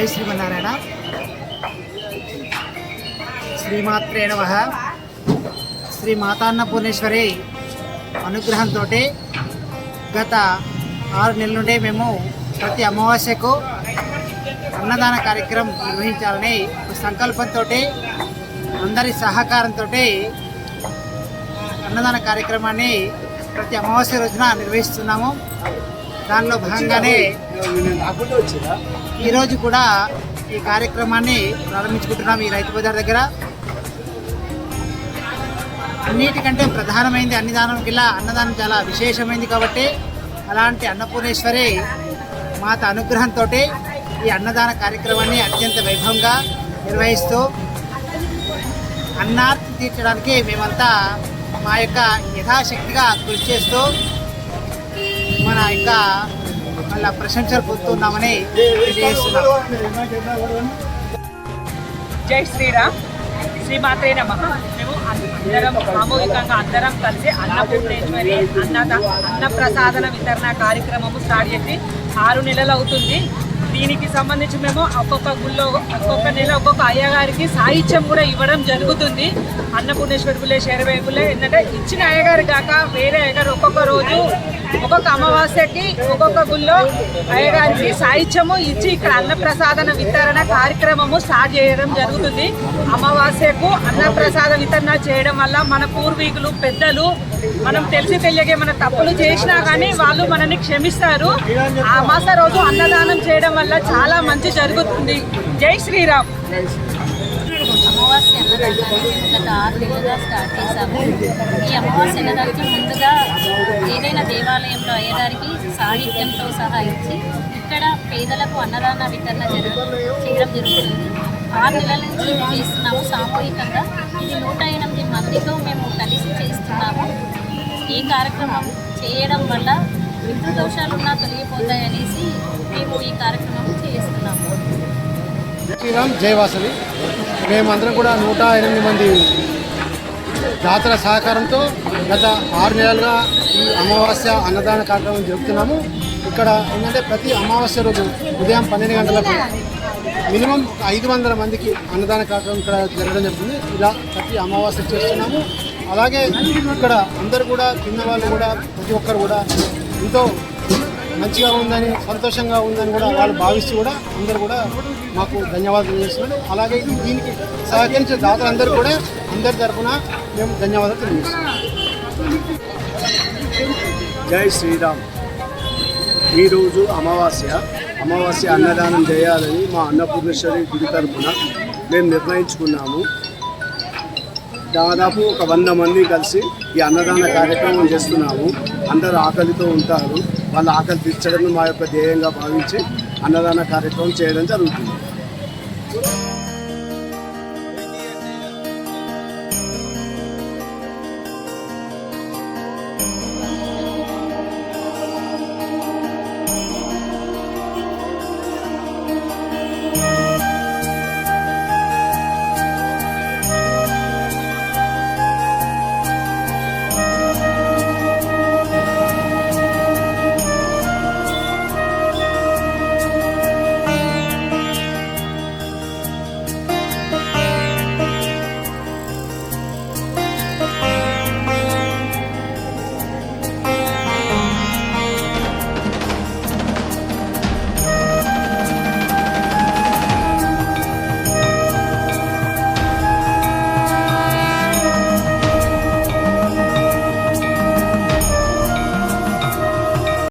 జై శ్రీమన్నారాయణ. శ్రీమాత్రే నమ. శ్రీ మాతాన్న పూర్ణేశ్వరి అనుగ్రహంతో గత ఆరు నెలల నుండి మేము ప్రతి అమావాస్యకు అన్నదాన కార్యక్రమం నిర్వహించాలని సంకల్పంతో అందరి సహకారంతో అన్నదాన కార్యక్రమాన్ని ప్రతి అమావాస్య రోజున నిర్వహిస్తున్నాము. దానిలో భాగంగానే ఈరోజు కూడా ఈ కార్యక్రమాన్ని ప్రారంభించుకుంటున్నాం ఈ రైతు బజార్ దగ్గర. అన్నిటికంటే ప్రధానమైంది అన్నదానం కిలా అన్నదానం చాలా విశేషమైంది కాబట్టి అలాంటి అన్నపూర్ణేశ్వరి మాత అనుగ్రహంతో ఈ అన్నదాన కార్యక్రమాన్ని అత్యంత వైభవంగా నిర్వహిస్తూ అన్నార్తి తీర్చడానికి మేమంతా మా యొక్క యథాశక్తిగా కృషి చేస్తూ మన యొక్క వాళ్ళ ప్రశంసలు పొందుతున్నామని జై శ్రీరామ్. శ్రీమాత్రే నమ. మేము అందరం సామూహికంగా అందరం కలిసి అన్నపూర్ణేశ్వరి అన్నద అన్న ప్రసాదన వితరణ కార్యక్రమము స్టార్ట్ చేసి ఆరు నెలలు అవుతుంది. దీనికి సంబంధించి మేము ఒక్కొక్క గుళ్ళో ఒక్కొక్క నెల ఒక్కొక్క అయ్యగారికి సాహిత్యం కూడా ఇవ్వడం జరుగుతుంది. అన్నపూర్ణేశ్వరి గుళ్ళే శరవై గుళ్ళే. ఏంటంటే ఇచ్చిన అయ్యగారు కాక వేరే అయ్యగారు ఒక్కొక్క రోజు ఒక్కొక్క అమావాస్యకి ఒక్కొక్క గుళ్ళో అయ్యగారికి సాహిత్యము ఇచ్చి ఇక్కడ అన్నప్రసాదన వితరణ కార్యక్రమము స్టార్ట్ చేయడం జరుగుతుంది. అమావాస్యకు అన్నప్రసాద వితరణ చేయడం వల్ల మన పూర్వీకులు పెద్దలు మనం తెలిసి తెలియక మన తప్పులు చేసినా కానీ వాళ్ళు మనల్ని క్షమిస్తారు. ఆ అమాస రోజు అన్నదానం చేయడం వల్ల చాలా మంచి జరుగుతుంది. జై శ్రీరామ్. అమావాస్య అన్నదానాన్ని గత ఆరు నెలలుగా స్టార్ట్ చేశాము. ఈ అమావాస్య అన్నదానికి ముందుగా ఏదైనా దేవాలయంలో అయ్యేదానికి సాహిత్యంతో సహా ఇచ్చి ఇక్కడ పేదలకు అన్నదాన వితరణ జరగ చేయడం జరుగుతుంది. ఆరు నెలల నుంచి ఇది చేస్తున్నాము. సామూహికంగా ఇది నూట ఎనిమిది మందితో మేము కలిసి చేస్తున్నాము. ఈ కార్యక్రమం చేయడం వల్ల పితృ తొలగిపోతాయి అనేసి మేము ఈ కార్యక్రమం చేస్తున్నాము. శ్రీరామ్ జయవాసవి మేమందరం కూడా నూట ఎనిమిది మంది జాతర సహకారంతో గత ఆరు నెలలుగా ఈ అమావాస్య అన్నదాన కార్యక్రమం జరుపుతున్నాము. ఇక్కడ ఏంటంటే ప్రతి అమావాస్య రోజు ఉదయం పన్నెండు గంటలకు మినిమం ఐదు వందల మందికి అన్నదాన కార్యక్రమం ఇక్కడ జరగడం జరుగుతుంది. ఇలా ప్రతి అమావాస్య చేస్తున్నాము. అలాగే ఇక్కడ అందరు కూడా చిన్నవాళ్ళు వాళ్ళు కూడా ప్రతి ఒక్కరు కూడా ఎంతో మంచిగా ఉందని సంతోషంగా ఉందని కూడా వాళ్ళు భావిస్తూ కూడా అందరూ కూడా మాకు ధన్యవాదాలు చేస్తున్నారు అలాగే దీనికి సహకరించిన దాతలందరూ కూడా అందరి తరఫున మేము ధన్యవాదాలు తెలియజేస్తున్నాం. జై శ్రీరామ్. ఈరోజు అమావాస్య. అమావాస్య అన్నదానం చేయాలని మా అన్నపూర్ణేశ్వరి గుడి తరపున మేము నిర్ణయించుకున్నాము. దాదాపు ఒక వంద మంది కలిసి ఈ అన్నదాన కార్యక్రమం చేస్తున్నాము. అందరూ ఆకలితో ఉంటారు. వాళ్ళ ఆకలి తీర్చడం మా యొక్క ధ్యేయంగా భావించి అన్నదాన కార్యక్రమం చేయడం జరుగుతుంది.